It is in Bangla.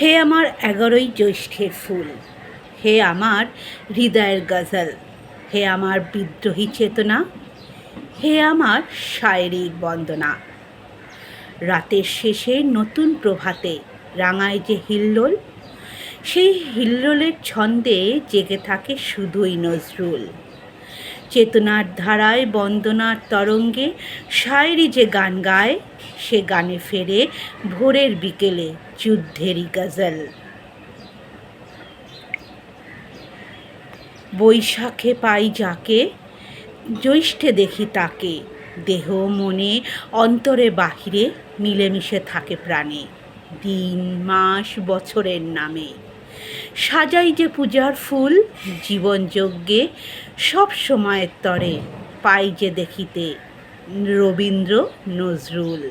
হে আমার এগারোই জ্যৈষ্ঠের ফুল, হে আমার হৃদয়ের গজল, হে আমার বিদ্রোহী চেতনা, হে আমার শায়রীর বন্দনা। রাতের শেষে নতুন প্রভাতে রাঙায় যে হিল্লোল, সেই হিল্লোলের ছন্দে জেগে থাকে শুধুই নজরুল। চেতনার ধারায়, বন্দনার তরঙ্গে শায়েরি যে গান গায়, সে গানে ফেরে ভোরের বিকেলে যুদ্ধেরই গজল। বৈশাখে পাই যাকে, জ্যৈষ্ঠে দেখি তাকে। দেহ, মনে, অন্তরে, বাহিরে মিলেমিশে থাকে প্রাণে। দিন, মাস, বছরের নামে। সাজাই যে পূজার ফুল জীবন যজ্ঞে সব সময়ের তরে পাই যে দেখিতে রবীন্দ্র নজরুল।